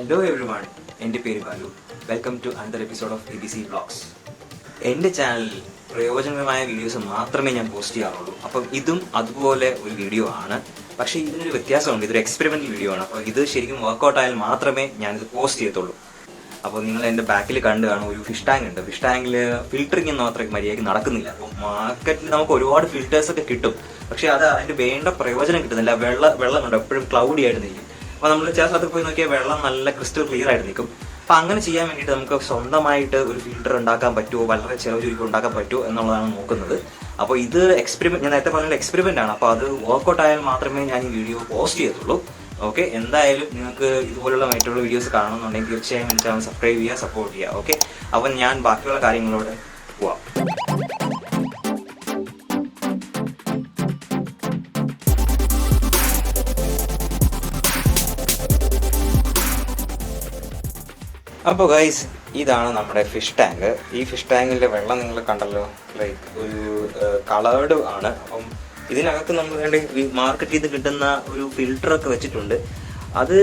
One എന്റെ പേര് Balu. Welcome to another episode of A B C blogs എന്റെ ചാനലിൽ പ്രയോജനകരമായ വീഡിയോസ് മാത്രമേ ഞാൻ പോസ്റ്റ് ചെയ്യാറുള്ളൂ. അപ്പം ഇതും അതുപോലെ ഒരു വീഡിയോ ആണ്. പക്ഷേ ഇതിനൊരു വ്യത്യാസമുണ്ട് ഇതൊരു എക്സ്പെരിമെന്റൽ വീഡിയോ ആണ്. അപ്പോൾ ഇത് ശരിക്കും വർക്കൗട്ട് ആയാൽ മാത്രമേ ഞാനിത് പോസ്റ്റ് ചെയ്യത്തുള്ളൂ. അപ്പോൾ നിങ്ങൾ എന്റെ ബാക്കിൽ കണ്ടു കാണും ഒരു ഫിഷ് ടാങ്ക് ഉണ്ട്. ഫിഷ് ടാങ്കിൽ ഫിൽറ്ററിംഗ് ഒന്നും അത്ര മര്യാദയ്ക്ക് നടക്കുന്നില്ല. അപ്പോൾ മാർക്കറ്റിൽ നമുക്ക് ഒരുപാട് ഫിൽറ്റേഴ്സ് ഒക്കെ കിട്ടും. പക്ഷേ അത് അതിന്റെ വേണ്ട പ്രയോജനം കിട്ടുന്നില്ല. വെള്ളം വെള്ളമുണ്ട് എപ്പോഴും ക്ലൗഡി ആയിട്ട് നിൽക്കും. അപ്പോൾ നമ്മൾ ചില സ്ഥലത്ത് പോയി നോക്കിയാൽ വെള്ളം നല്ല ക്രിസ്റ്റൽ ക്ലിയർ ആയിട്ട് നിൽക്കും അപ്പോൾ അങ്ങനെ ചെയ്യാൻ വേണ്ടിയിട്ട് നമുക്ക് സ്വന്തമായിട്ട് ഒരു ഫിൽറ്റർ ഉണ്ടാക്കാൻ പറ്റുമോ വളരെ ചിലവ് ചുരുക്കി ഉണ്ടാക്കാൻ പറ്റുമോ എന്നുള്ളതാണ് നോക്കുന്നത്. അപ്പോൾ ഇത് എക്സ്പെരിമെന്റ് ഞാൻ നേരത്തെ പറഞ്ഞ എക്സ്പെരിമെന്റ് ആണ്. അപ്പോൾ അത് വർക്കൗട്ട് ആയാൽ മാത്രമേ ഞാൻ ഈ വീഡിയോ പോസ്റ്റ് ചെയ്യത്തുള്ളൂ. ഓക്കെ എന്തായാലും നിങ്ങൾക്ക് ഇതുപോലുള്ള മറ്റുള്ള വീഡിയോസ് കാണുന്നുണ്ടെങ്കിൽ തീർച്ചയായും എന്റെ ചാനൽ സബ്സ്ക്രൈബ് ചെയ്യുക സപ്പോർട്ട് ചെയ്യുക. ഓക്കെ അപ്പം ഞാൻ ബാക്കിയുള്ള കാര്യങ്ങളോട് അപ്പോൾ ഗൈസ് ഇതാണ് നമ്മുടെ ഫിഷ് ടാങ്ക് ഈ ഫിഷ് ടാങ്കിന്റെ വെള്ളം നിങ്ങൾ കണ്ടല്ലോ? ലൈക്ക് ഒരു കളേർഡ് ആണ്. അപ്പം ഇതിനകത്ത് നമ്മൾ വേണ്ടി മാർക്കറ്റിൽ നിന്ന് കിട്ടുന്ന ഒരു ഫിൽട്ടറൊക്കെ വെച്ചിട്ടുണ്ട്. അത്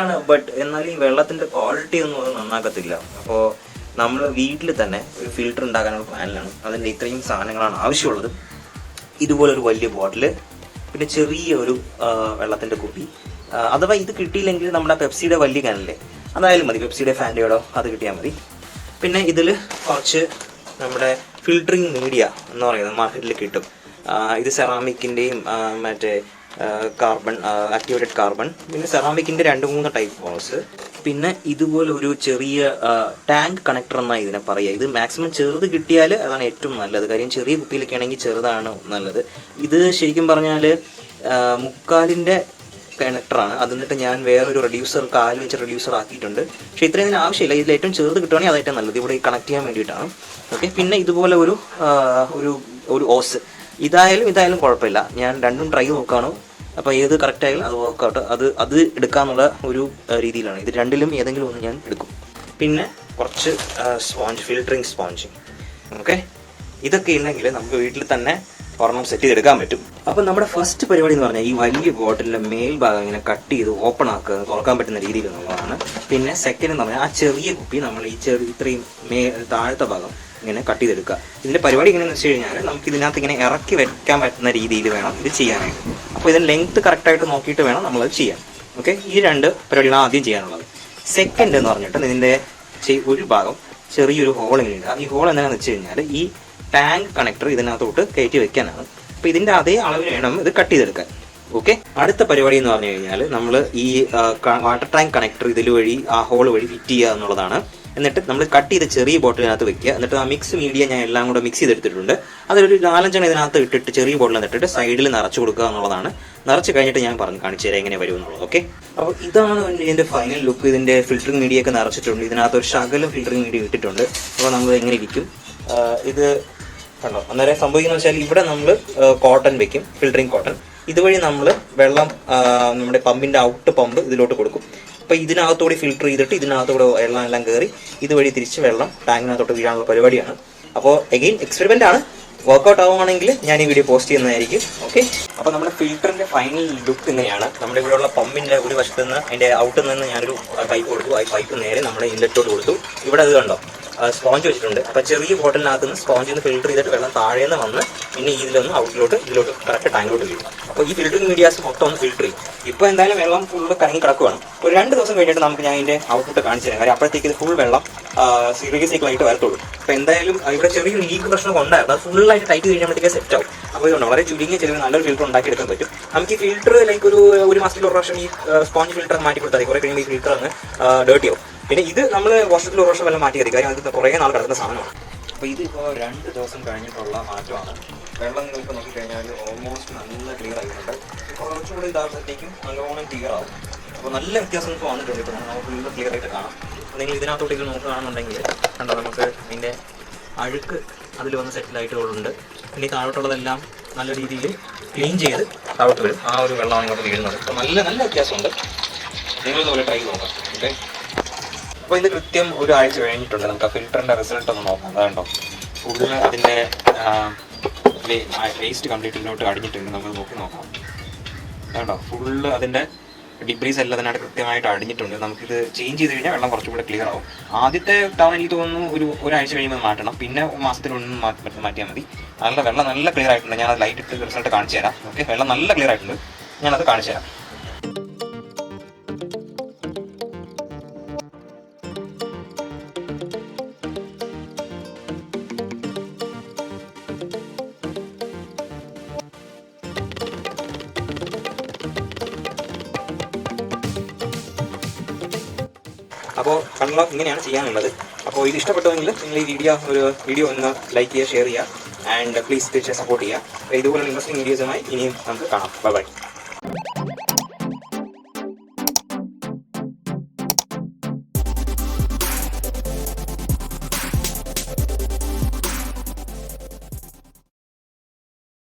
ആണ് ബട്ട് എന്നാലും ഈ വെള്ളത്തിന്റെ ക്വാളിറ്റി ഒന്നും അത് നന്നാക്കത്തില്ല. അപ്പോൾ നമ്മൾ വീട്ടിൽ തന്നെ ഒരു ഫിൽട്ടർ ഉണ്ടാക്കാനുള്ള പ്ലാനിലാണ് അതിന്റെ ഇത്രയും സാധനങ്ങളാണ് ആവശ്യമുള്ളത്. ഇതുപോലൊരു വലിയ ബോട്ടിൽ പിന്നെ ചെറിയ ഒരു വെള്ളത്തിന്റെ കുപ്പി. അഥവാ ഇത് കിട്ടിയില്ലെങ്കിൽ നമ്മുടെ പെപ്സിയുടെ വലിയ കാനല്ലേ അതായാലും മതി പെപ്സിയുടെ ഫാൻഡിയോടോ അത് കിട്ടിയാൽ മതി. പിന്നെ ഇതിൽ കുറച്ച് നമ്മുടെ ഫിൽറ്ററിങ് മീഡിയ എന്ന് പറയുന്നത് മാർക്കറ്റിൽ കിട്ടും. ഇത് സെറാമിക്കിന്റെയും മറ്റേ കാർബൺ ആക്ടിവേറ്റഡ് കാർബൺ പിന്നെ സെറാമിക്കിന്റെ രണ്ട് മൂന്ന് ടൈപ്പ് ബോൾസ് പിന്നെ ഇതുപോലെ ഒരു ചെറിയ ടാങ്ക് കണക്ടർ എന്നാണ് ഇതിനെ പറയുക. ഇത് മാക്സിമം ചെറുത് കിട്ടിയാൽ അതാണ് ഏറ്റവും നല്ലത്. കാര്യം ചെറിയ കുപ്പിയിലൊക്കെ ആണെങ്കിൽ ചെറുതാണ് നല്ലത്. ഇത് ശരിക്കും പറഞ്ഞാൽ മുക്കാലിന്റെ കണക്ടറാണ് അത് എന്നിട്ട് ഞാൻ വേറൊരു റെഡ്യൂസർ കാൽ വെച്ച് റെഡ്യൂസർ ആക്കിയിട്ടുണ്ട്. പക്ഷേ ഇത്രയും ഇതിന് ആവശ്യമില്ല. ഇതിൽ ഏറ്റവും ചെറുത് കിട്ടുവാണെങ്കിൽ അത് ഏറ്റവും നല്ലത്. ഇവിടെ കണക്ട് ചെയ്യാൻ വേണ്ടിയിട്ടാണ്. ഓക്കെ പിന്നെ ഇതുപോലെ ഒരു ഒരു ഒരു ഓസ് ഇതായാലും ഇതായാലും കുഴപ്പമില്ല. ഞാൻ രണ്ടും ട്രൈ നോക്കുകയാണ്. അപ്പോൾ ഏത് കറക്റ്റ് ആയാലും അത് വർക്കൗട്ട് അത് അത് എടുക്കാന്നുള്ള ഒരു രീതിയിലാണ്. ഇത് രണ്ടിലും ഏതെങ്കിലും ഒന്ന് ഞാൻ എടുക്കും. പിന്നെ കുറച്ച് സ്പോഞ്ച് ഫിൽറ്ററിങ് സ്പോഞ്ച് ഓക്കെ ഇതൊക്കെ ഇല്ലെങ്കിൽ നമുക്ക് വീട്ടിൽ തന്നെ ഒരെണ്ണം സെറ്റ് ചെയ്തെടുക്കാൻ പറ്റും. അപ്പൊ നമ്മുടെ ഫസ്റ്റ് പരിപാടി എന്ന് പറഞ്ഞാൽ ഈ വലിയ ബോട്ടിലിന്റെ മേൽഭാഗം ഇങ്ങനെ കട്ട് ചെയ്ത് ഓപ്പൺ ആക്കുക തുറക്കാൻ പറ്റുന്ന രീതിയിൽ എന്നുള്ളതാണ് പിന്നെ സെക്കൻഡ് എന്ന് പറഞ്ഞാൽ ആ ചെറിയ കുപ്പി നമ്മൾ ഈ ചെറിയ ഇത്രയും മേ താഴത്തെ ഭാഗം ഇങ്ങനെ കട്ട് ചെയ്തെടുക്കുക. ഇതിന്റെ പരിപാടി എങ്ങനെയെന്ന് വെച്ച് കഴിഞ്ഞാൽ നമുക്ക് ഇതിനകത്ത് ഇങ്ങനെ ഇറക്കി വെക്കാൻ പറ്റുന്ന രീതിയിൽ വേണം ഇത് ചെയ്യാനായിട്ട്. അപ്പോൾ ലെങ്ത് കറക്റ്റായിട്ട് നോക്കിയിട്ട് വേണം നമ്മളത് ചെയ്യാൻ. ഓക്കെ ഈ രണ്ട് പരിപാടികളാണ് ആദ്യം ചെയ്യാനുള്ളത്. സെക്കൻഡ് എന്ന് പറഞ്ഞിട്ട് ഇതിന്റെ ഒരു ഭാഗം ചെറിയൊരു ഹോൾ ഇങ്ങനെ ഉണ്ട് ഈ ഹോൾ എന്താണെന്ന് വെച്ച് കഴിഞ്ഞാൽ ഈ ടാങ്ക് കണക്ടർ ഇതിനകത്തോട്ട് കയറ്റി വെക്കാനാണ് അപ്പൊ ഇതിന്റെ അതേ അളവിൽ വേണം ഇത് കട്ട് ചെയ്തെടുക്കാൻ. ഓക്കെ അടുത്ത പരിപാടി എന്ന് പറഞ്ഞു കഴിഞ്ഞാൽ നമ്മൾ ഈ വാട്ടർ ടാങ്ക് കണക്ടർ ഇതിൽ വഴി ആ ഹോൾ വഴി ഫിറ്റ് ചെയ്യുക എന്നുള്ളതാണ്. എന്നിട്ട് നമ്മൾ കട്ട് ചെയ്ത ചെറിയ ബോട്ടിലിനകത്ത് വെക്കുക. എന്നിട്ട് ആ മിക്സ് മീഡിയ ഞാൻ എല്ലാം കൂടെ മിക്സ് ചെയ്തെടുത്തിട്ടുണ്ട്. അതിലൊരു നാലഞ്ചെണ്ണം ഇതിനകത്ത് ഇട്ടിട്ട് ചെറിയ ബോട്ടിൽ ഇട്ടിട്ട് സൈഡിൽ നിറച്ചു കൊടുക്കുക എന്നുള്ളതാണ്. നിറച്ച് കഴിഞ്ഞിട്ട് ഞാൻ പറഞ്ഞു കാണിച്ചു തരാം എങ്ങനെ വരും എന്നുള്ളത്. ഓക്കെ അപ്പോൾ ഇതാണ് ഇതിന്റെ ഫൈനൽ ലുക്ക് ഇതിന്റെ ഫിൽറ്ററിംഗ് മീഡിയ ഒക്കെ നിറച്ചിട്ടുണ്ട്. ഇതിനകത്ത് ഒരു ശകലം ഫിൽറ്ററിംഗ് മീഡിയ ഇട്ടിട്ടുണ്ട്. അപ്പോൾ നമ്മൾ എങ്ങനെ ഇരിക്കും? ഇത് കണ്ടോ? അന്നേരം സംഭവിക്കുന്ന വെച്ചാൽ ഇവിടെ നമ്മൾ കോട്ടൺ വെക്കും ഫിൽറ്ററിങ് കോട്ടൺ ഇതുവഴി നമ്മൾ വെള്ളം നമ്മുടെ പമ്പിന്റെ ഔട്ട് പമ്പ് ഇതിലോട്ട് കൊടുക്കും. അപ്പൊ ഇതിനകത്തോടെ ഫിൽറ്റർ ചെയ്തിട്ട് ഇതിനകത്തോടെ വെള്ളം എല്ലാം കയറി ഇതുവഴി തിരിച്ച് വെള്ളം ടാങ്കിനകത്തോട്ട് വീഴാനുള്ള പരിപാടിയാണ്. അപ്പോൾ എഗെയിൻ എക്സ്പെരിമെന്റ് ആണ്. വർക്കൗട്ട് ആവുകയാണെങ്കിൽ ഞാൻ ഈ വീഡിയോ പോസ്റ്റ് ചെയ്യുന്നതായിരിക്കും. ഓക്കെ അപ്പോൾ നമ്മുടെ ഫിൽറ്ററിന്റെ ഫൈനൽ ലുക്ക് ഇങ്ങനെയാണ്. നമ്മുടെ ഇവിടെയുള്ള പമ്പിന്റെ ഒരു വശത്ത് നിന്ന് അതിന്റെ ഔട്ടിൽ നിന്ന് ഞാനൊരു പൈപ്പ് കൊടുത്തു. ആ പൈപ്പ് നേരെ നമ്മുടെ ഇൻലെറ്റോട്ട് കൊടുത്തു. ഇവിടെ അത് കണ്ടോ? സ്പോഞ്ച് വെച്ചിട്ടുണ്ട്. അപ്പൊ ചെറിയ ബോട്ടിലിനകത്ത് നിന്ന് സ്പോഞ്ചിൽ നിന്ന് ഫിൽറ്റർ ചെയ്തിട്ട് വെള്ളം താഴേന്ന് വന്ന് പിന്നെ ഇതിലൊന്ന് ഔട്ടിലോട്ട് ഇതിലോട്ട് കറക്റ്റ് ടാങ്കിലോട്ട് വീഴും അപ്പോൾ ഈ ഫിൽറ്ററിംഗ് മീഡിയാസ് മൊത്തം ഒന്ന് ഫിൽറ്റർ ചെയ്യും. ഇപ്പോൾ എന്തായാലും വെള്ളം ഫുൾ കറങ്ങി കിടക്കുവാണ്. ഒരു രണ്ട് ദിവസം കഴിഞ്ഞിട്ട് നമുക്ക് ഞാൻ ഇതിന്റെ ഔട്ട്പുട്ട് കാണിച്ചു തരാം. കാര്യം അപ്പോഴത്തേക്ക് ഫുൾ വെള്ളം സീറിയസ് സൈക്കിൾ ആയിട്ട് വരത്തുള്ളൂ. അപ്പോൾ എന്തായാലും ഇവിടെ ചെറിയ ലീക്ക് പ്രശ്നം ഉണ്ടായിരുന്നു. ഫുൾ ആയിട്ട് ടൈറ്റ് കഴിയുമ്പോഴത്തേക്ക് സെറ്റ് ആവും. അപ്പോൾ ഇതുകൊണ്ട് വളരെ ചുരുങ്ങിയ ചെലവ് നല്ലൊരു ഫിൽറ്റർ ഉണ്ടാക്കിയെടുക്കാൻ പറ്റും. നമുക്ക് ഈ ഫിൽറ്റർ ലൈക്ക് ഒരു ഒരു മാസത്തിൽ ഒരു പ്രാവശ്യം ഈ സ്പോഞ്ച് ഫിൽറ്റർ മാറ്റി കൊടുത്താൽ കുറേ കഴിയുമ്പോൾ ഈ ഫിൽറ്റർ അങ്ങ് ഡേർട്ടി ആവും. പിന്നെ ഇത് നമ്മൾ വർഷത്തിൽ ഒരു വർഷം വല്ല മാറ്റി കയറി. കാര്യം അത് കുറേ നാൾ കിടക്കുന്ന സാധനമാണ്. അപ്പോൾ ഇത് ഇപ്പോൾ രണ്ട് ദിവസം കഴിഞ്ഞിട്ടുള്ള മാറ്റമാണ്. വെള്ളം നിങ്ങൾക്ക് നോക്കിക്കഴിഞ്ഞാൽ ഓൾമോസ്റ്റ് നല്ല ക്ലിയർ ആയിട്ടുണ്ട്. കുറച്ചുകൂടി ഇതാകുമ്പോഴത്തേക്കും നല്ലോണം ക്ലിയർ ആവും. അപ്പോൾ നല്ല വ്യത്യാസം ഇപ്പോൾ വന്നിട്ടുണ്ട്. ഇപ്പോൾ നമുക്ക് വീണ്ടും ക്ലിയർ ആയിട്ട് കാണാം. അപ്പോൾ നിങ്ങൾ ഇതിനകത്തോട്ട് ഇത് നോക്കുകയാണെന്നുണ്ടെങ്കിൽ കണ്ടോ നമുക്ക് ഇതിന്റെ അഴുക്ക് അതിൽ വന്ന് സെറ്റിലായിട്ടുള്ളുണ്ട് പിന്നെ താഴോട്ടുള്ളതെല്ലാം നല്ല രീതിയിൽ ക്ലീൻ ചെയ്ത് താഴോട്ട് വരും. ആ ഒരു വെള്ളമാണ് ഇങ്ങോട്ട് വീഴുന്നത്. അപ്പോൾ നല്ല നല്ല വ്യത്യാസമുണ്ട്. നിങ്ങൾ ഇതുപോലെ ട്രൈ നോക്കാം. ഓക്കെ അപ്പോൾ ഇത് കൃത്യം ഒരാഴ്ച കഴിഞ്ഞിട്ടുണ്ട്. നമുക്ക് ആ ഫിൽറ്ററിന്റെ റിസൾട്ട് ഒന്ന് നോക്കാം. അതുകൊണ്ടോ ഫുള്ള് അതിന്റെ വേസ്റ്റ് കംപ്ലീറ്റ് ഇതിലോട്ട് അടിഞ്ഞിട്ടുണ്ട്. നമുക്ക് നോക്കി നോക്കാം. അതുകൊണ്ടോ ഫുള്ള് അതിന്റെ ഡിബ്രീസ് എല്ലാം അതിനകത്ത് കൃത്യമായിട്ട് അടിഞ്ഞിട്ടുണ്ട്. നമുക്കിത് ചേഞ്ച് ചെയ്ത് കഴിഞ്ഞാൽ വെള്ളം കുറച്ചും കൂടെ ക്ലിയർ ആവും. ആദ്യത്തെ തവണ എനിക്ക് തോന്നുന്നു ഒരു ഒരാഴ്ച കഴിയുമ്പോൾ മാറ്റണം. പിന്നെ മാസത്തിലൊന്നും മാറ്റി മാറ്റിയാൽ മതി. നല്ല വെള്ളം നല്ല ക്ലിയർ ആയിട്ടുണ്ട്. ഞാൻ അത് ലൈറ്റ് ഇട്ട് റിസൾട്ട് കാണിച്ചു തരാം. ഓക്കെ വെള്ളം നല്ല ക്ലിയർ ആയിട്ടുണ്ട്. ഞാനത് കാണിച്ചു തരാം. അപ്പോൾ കണ്ടോ ഇങ്ങനെയാണ് ചെയ്യാനുള്ളത്. അപ്പോൾ ഇത് ഇഷ്ടപ്പെട്ടുവെങ്കിൽ നിങ്ങൾ ഈ വീഡിയോ ഒരു വീഡിയോ ഒന്ന് ലൈക്ക് ചെയ്യുക ഷെയർ ചെയ്യുക ആൻഡ് പ്ലീസ് തീർച്ചയായും സപ്പോർട്ട് ചെയ്യുക. ഇതുപോലെ ഇൻട്രസ്റ്റിംഗ് വീഡിയോസുമായി ഇനിയും നമുക്ക് കാണാം. Bye bye